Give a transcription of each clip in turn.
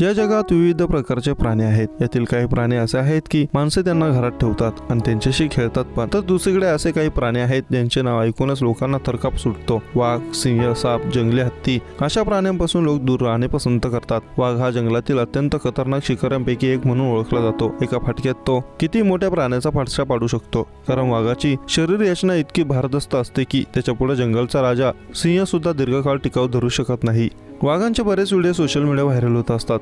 या जगात विविध प्रकारचे प्राणी आहेत. यातील काही प्राणी असे आहेत की माणसे त्यांना घरात ठेवतात आणि त्यांच्याशी खेळतात पण. तर दुसरीकडे असे काही प्राणी आहेत ज्यांचे नाव ऐकूनच लोकांना थरकाप सुटतो. वाघ सिंह साप जंगली हत्ती अशा प्राण्यांपासून लोक दूर राहणे पसंत करतात. वाघ हा जंगलातील अत्यंत खतरनाक शिकाऱ्यांपैकी एक म्हणून ओळखला जातो. एका फाटक्यात तो किती मोठ्या प्राण्याचा फाटसा पाडू शकतो. कारण वाघाची शरीर रचना इतकी भारदस्त असते की त्याच्या पुढे जंगलचा राजा सिंह सुद्धा दीर्घकाळ टिकाव धरू शकत नाही. वाघांचे बरेच व्हिडिओ सोशल मीडिया व्हायरल होत असतात.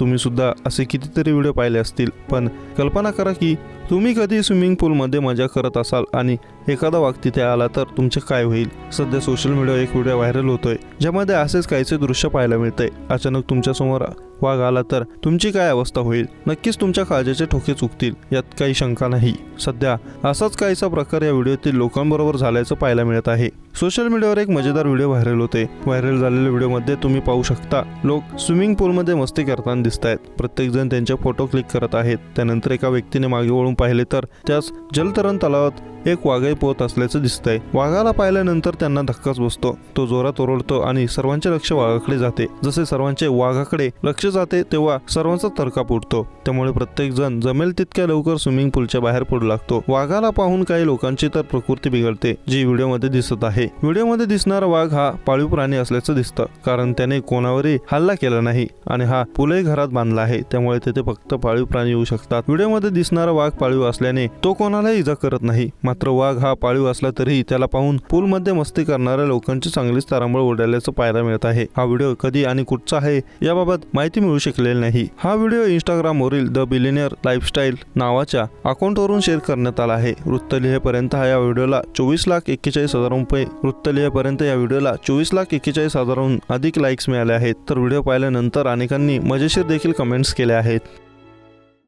तुम्ही सुद्धा असे कितीतरी व्हिडिओ पाहिले असतील पण कल्पना करा की तुम्ही कधी स्विमिंग पूलमध्ये मजा करत असाल आणि एखादा वाघ तिथे आला तर तुमचे काय होईल? सध्या सोशल मीडियावर एक व्हिडिओ व्हायरल होतोय ज्यामध्ये असेच काहीसे दृश्य पाहायला मिळतंय. अचानक तुमच्यासमोर वाघ आला तर तुमची काय अवस्था होईल? नक्कीच तुमच्या काळजाचे ठोके चुकतील यात काही शंका नाही. सध्या असाच काहीसा प्रकार या व्हिडिओतील लोकांबरोबर झाल्याचं पाहायला मिळत आहे. सोशल मीडियावर एक मजेदार व्हिडिओ व्हायरल होते. व्हायरल झालेल्या व्हिडिओमध्ये तुम्ही पाहू शकता लोक स्विमिंग पूलमध्ये मस्ती करताना दिसत आहेत प्रत्येकजण त्यांचे फोटो क्लिक करत आहेत. त्यानंतर एका व्यक्तीने मागे वळून पाहिले तर त्याच जलतरण तलावात एक वाघही पोहत असल्याचं दिसतंय. वाघाला पाहिल्यानंतर त्यांना धक्काच बसतो. तो जोरात ओरडतो आणि सर्वांचे लक्ष वाघाकडे जाते. जसे सर्वांचे वाघाकडे लक्ष जाते तेव्हा सर्वांचा तर्का उडतो. त्यामुळे प्रत्येक जण जमेल तितक्या लवकर स्विमिंग पूलच्या बाहेर पडू लागतो. वाघाला पाहून काही लोकांची तर प्रकृती बिघडते जी व्हिडिओमध्ये दिसत आहे. व्हिडिओमध्ये दिसणारा वाघ हा पाळीव प्राणी असल्याचं दिसतं कारण त्याने कोणावरही हल्ला केला नाही आणि हा पुलही घरात बांधला आहे. त्यामुळे तेथे फक्त पाळीव प्राणी येऊ शकतात. व्हिडिओमध्ये दिसणारा वाघ पाळीव असल्याने तो कोणालाही इजा करत नाही. मात्र वाघ हा पाळीव असला तरीही त्याला पाहून पूलमध्ये मस्ती करणाऱ्या लोकांची चांगलीच तारांबळ उडाल्याचं पाहायला मिळत आहे. हा व्हिडिओ कधी आणि कुठचा आहे याबाबत माहिती मिळू शकलेली नाही. हा व्हिडिओ इंस्टाग्रामवरील द बिलिनियर लाईफस्टाईल नावाच्या अकाउंटवरून शेअर करण्यात आला आहे. वृत्त लिहेपर्यंत हा या व्हिडिओला चोवीस लाख एक्केचाळीस हजार रुपये वृत्त लिहेपर्यंत या व्हिडिओला चोवीस लाख एक्केचाळीस हजारहून अधिक लाईक्स मिळाले आहेत. तर व्हिडिओ पाहिल्यानंतर अनेकांनी मजेशीर देखील कमेंट्स केल्या आहेत.